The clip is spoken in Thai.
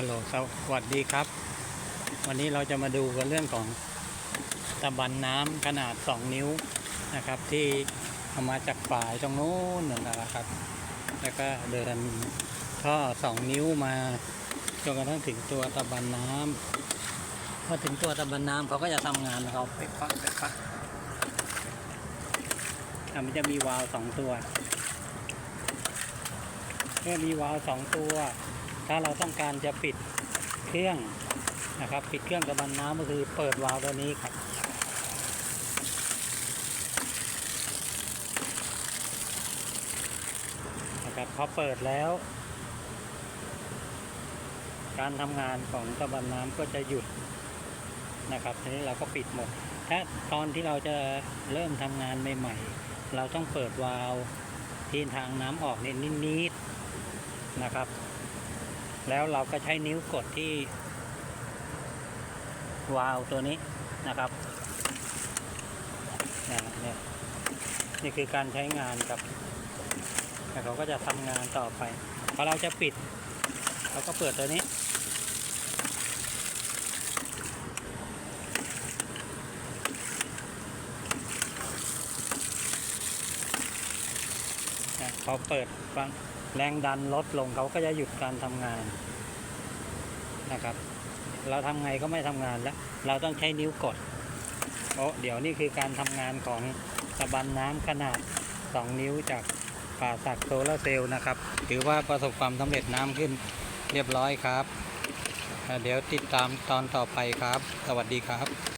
ฮัลโหลสวัสดีครับ วันนี้เราจะมาดูกันเรื่องของตะบันน้ำขนาด 2 นิ้วนะครับ ที่เอามาจากฝ่ายตรงโน้นนั่นะครับ แล้วก็เดินท่อ2 นิ้วมาจนกระทั่งถึงตัวตะบันน้ำพอถึงตัวตะบันน้ำเขาก็จะทำงานของเขาไปะปะไปะปะอะมันจะมีวาล์วสองตัวเมื่อมีวาล์วสองตัว ถ้าเราต้องการจะปิดเครื่องนะครับ ปิดเครื่องกระบันน้ำก็คือเปิดวาล์วตัวนี้ครับนะครับพอเปิดแล้ว การทำงานของกระบันน้ำก็จะหยุดนะครับทีนี้เราก็ปิดหมด ถ้าตอนที่เราจะเริ่มทำงานใหม่ๆ เราต้องเปิดวาล์วที่ทางน้ำออกนิดนิดๆนะครับ แล้วเราก็ใช้นิ้วกดที่ วาล์วตัวนี้นะครับนี่นี่คือการใช้งานครับแล้วเขาก็จะทำงานต่อไปพอเราจะปิด เราก็เปิดตัวนี้ นะพอเปิดแรงดันลดลงเขาก็จะหยุดการทำงานนะครับ เราทำไงก็ไม่ทำงานแล้ว เราต้องใช้นิ้วกดโอ้เดี๋ยวนี่คือการทำงานของตะบันน้ำขนาด 2 นิ้วจากป่าสักโซลาเซลล์นะครับ ถือว่าประสบความสำเร็จน้ำขึ้นเรียบร้อยครับ เดี๋ยวติดตามตอนต่อไปครับ สวัสดีครับ